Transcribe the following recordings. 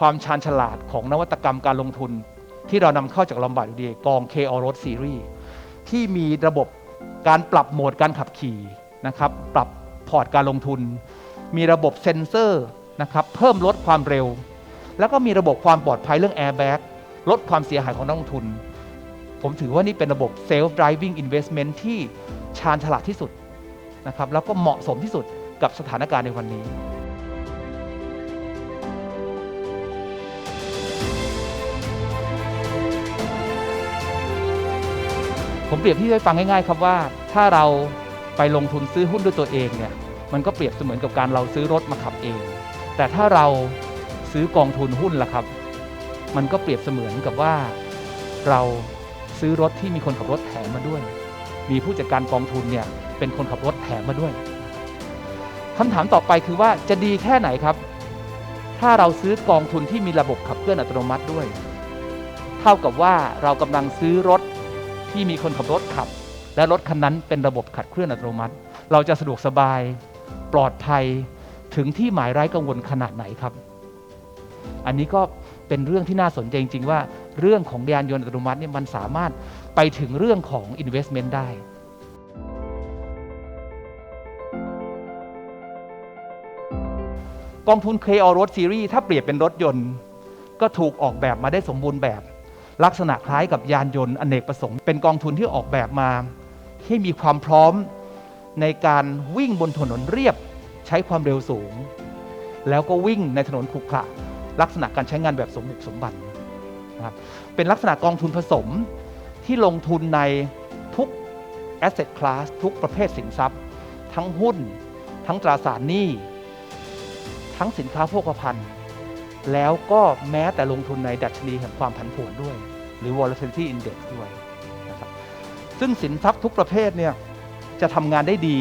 ความชาญฉลาดของนวัตกรรมการลงทุน ที่เรานำเข้าจากลอมบาร์ดดีกอง k o r o d Series ที่มีระบบการปรับโหมดการขับขี่นะครับปรับพอร์ตการลงทุน มีระบบเซ็นเซอร์นะครับเพิ่มลดความเร็ว แล้วก็มีระบบความปลอดภัยเรื่อง Airbag ลดความเสียหายของนักลงทุน ผมถือว่านี่เป็นระบบ Self Driving Investment ที่ชาญฉลาดที่สุดนะครับแล้วก็เหมาะสมที่สุดกับสถานการณ์ในวันนี้ ผมเปรียบที่ให้ฟังง่ายๆครับว่า ถ้าเราไปลงทุนซื้อหุ้นด้วยตัวเองเนี่ยมันก็เปรียบเสมือนกับการเราซื้อรถมาขับเอง แต่ถ้าเราซื้อกองทุนหุ้นล่ะครับ มันก็เปรียบเสมือนกับว่า เราซื้อรถที่มีคนขับรถแถมมาด้วย มีผู้จัดการกองทุนเนี่ยเป็นคนขับรถแถมมาด้วยคำถามต่อไปคือว่าจะดีแค่ไหนครับ ถ้าเราซื้อกองทุนที่มีระบบขับเคลื่อนอัตโนมัติด้วย เท่ากับว่าเรากำลังซื้อรถ ที่มีคนขับรถขับ และรถคันนั้นเป็นระบบขับเคลื่อนอัตโนมัติ เราจะสะดวกสบายปลอดภัยถึงที่หมายไร้กังวลขนาดไหนครับ อันนี้ก็เป็นเรื่องที่น่าสนใจจริง ๆ ว่าเรื่องของยานยนต์อัตโนมัติเนี่ยมันสามารถไปถึงเรื่องของ investment ได้กองทุน k o Road Series ถ้าเปรียบเป็นรถยนต์ ก็ถูกออกแบบมาได้สมบูรณ์แบบ ลักษณะคล้ายกับยานยนต์อเนกประสงค์ เป็นกองทุนที่ออกแบบมา ให้มีความพร้อมในการวิ่งบนถนนเรียบใช้ความเร็วสูง แล้วก็วิ่งในถนนขรุขระลักษณะการใช้งานแบบสมบุกสมบันนะครับเป็นลักษณะกองทุนผสมที่ลงทุนในทุก asset class ทุกประเภทสินทรัพย์ ทั้งหุ้น ทั้งตราสารหนี้ ทั้งสินค้าโภคภัณฑ์ แล้วก็แม้แต่ลงทุนในดัชนีแห่งความผันผวนด้วย หรือ volatility index ด้วยนะครับซึ่งสินทรัพย์ทุกประเภทเนี่ยจะทำงานได้ดี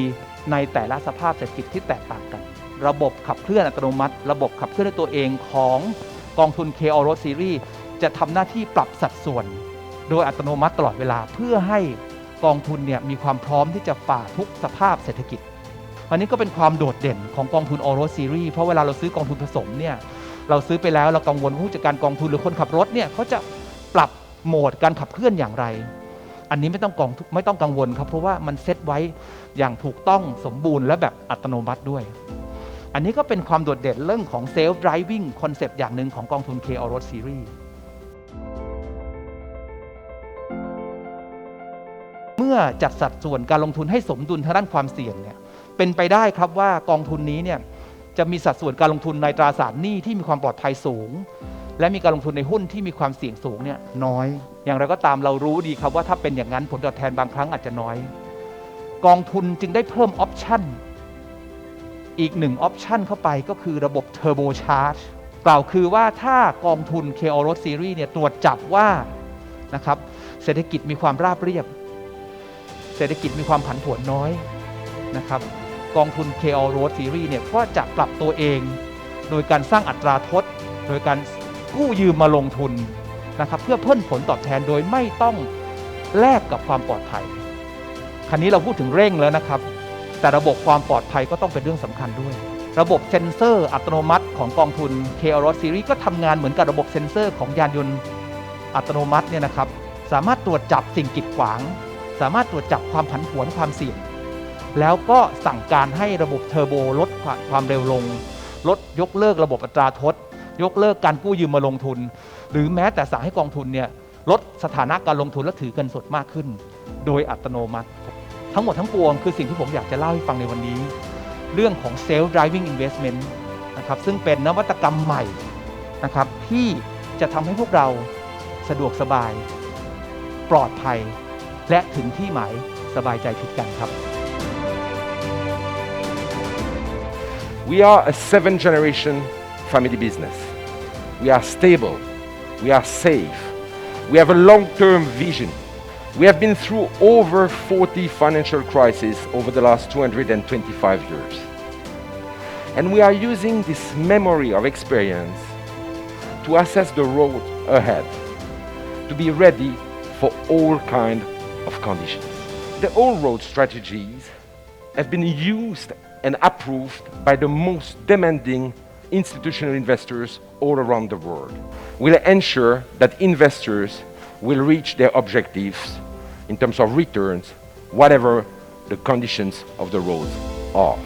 ในแต่ละสภาพเศรษฐกิจที่แตกต่างกัน ระบบขับเคลื่อนอัตโนมัติ ระบบขับเคลื่อนด้วยตัวเองของกองทุน k o r o Series จะทำหน้าที่ปรับสัดส่วน โดยอัตโนมัติตลอดเวลาเพื่อให้กองทุนเนี่ยมีความพร้อมที่จะฝ่าทุกสภาพเศรษฐกิจอันนี้ก็เป็นความโดดเด่นของกองทุน o r o Series เพราะเวลาเราซื้อกองทุนผสมเนี่ยเราซื้อไปแล้วเรากังวลผู้จัดการกองทุนหรือคนขับรถเนี่ยเขาจะปรับ โหมดการขับเคลื่อนอย่างไร อันนี้ไม่ต้องกองไม่ต้องกังวลครับ เพราะว่ามันเซตไว้อย่างถูกต้องสมบูรณ์และแบบอัตโนมัติด้วย อันนี้ก็เป็นความโดดเด่นเรื่องของ Self Driving คอนเซปต์อย่างหนึ่งของกองทุน K o r o Series เมื่อจัดสัดส่วนการลงทุนให้สมดุลทางด้านความเสี่ยงเนี่ยเป็นไปได้ครับว่ากองทุนนี้เนี่ยจะมีสัดส่วนการลงทุนในตราสารหนี้ที่มีความปลอดภัยสูง และมีการลงทุนในหุ้นที่มีความเสี่ยงสูงเนี่ยน้อย อย่างไรก็ตามเรารู้ดีครับว่าถ้าเป็นอย่างนั้นผลตอบแทนบางครั้งอาจจะน้อย กองทุนจึงได้เพิ่มออปชั่นอีกหนึ่งออปชันเข้าไปก็คือระบบ Turbo Charge กล่าวคือว่าถ้ากองทุน k o r o Series เนี่ยตรวจจับว่านะครับเศรษฐกิจมีความราบเรียบ เศรษฐกิจมีความผันผวนน้อยนะครับกองทุน k o r o Series เนี่ยก็จะปรับตัวเอง โดยการสร้างอัตราทด โดยการ กู้ยืมมาลงทุนนะครับเพื่อเพิ่มผลตอบแทนโดยไม่ต้องแลกกับความปลอดภัย คันนี้เราพูดถึงเร่งแล้วนะครับ แต่ระบบความปลอดภัยก็ต้องเป็นเรื่องสำคัญด้วย ระบบเซ็นเซอร์อัตโนมัติของกองทุน k r o Series ก็ทำงานเหมือนกับระบบเซ็นเซอร์ของยานยนต์อัตโนมัติเนี่ยนะครับ สามารถตรวจจับสิ่งกีดขวาง สามารถตรวจจับความผันผวนความเสี่ยง แล้วก็สั่งการให้ระบบเทอร์โบลดความเร็วลง ลดยกเลิกระบบอัตราทด ยกเลิกการกู้ยืมมาลงทุน หรือแม้แต่สั่งให้กองทุนเนี่ยลดสถานะการลงทุนและถือเงินสดมากขึ้น โดยอัตโนมัติ ทั้งหมดทั้งปวงคือสิ่งที่ผมอยากจะเล่าให้ฟังในวันนี้ เรื่องของ self driving investment นะครับซึ่งเป็นนวัตกรรมใหม่นะครับที่จะทำให้พวกเราสะดวกสบาย ปลอดภัย และถึงที่หมายสบายใจผิดกันครับ We are a seven generation family business. We are stable. We are safe. We have a long term vision. We have been through over 40 financial crises over the last 225 years. And we are using this memory of experience to assess the road ahead, to be ready for all kind of conditions. The all-road strategies have been used and approved by the most demanding institutional investors all around the world. We'll ensure that investors will reach their objectives in terms of returns, whatever the conditions of the road are.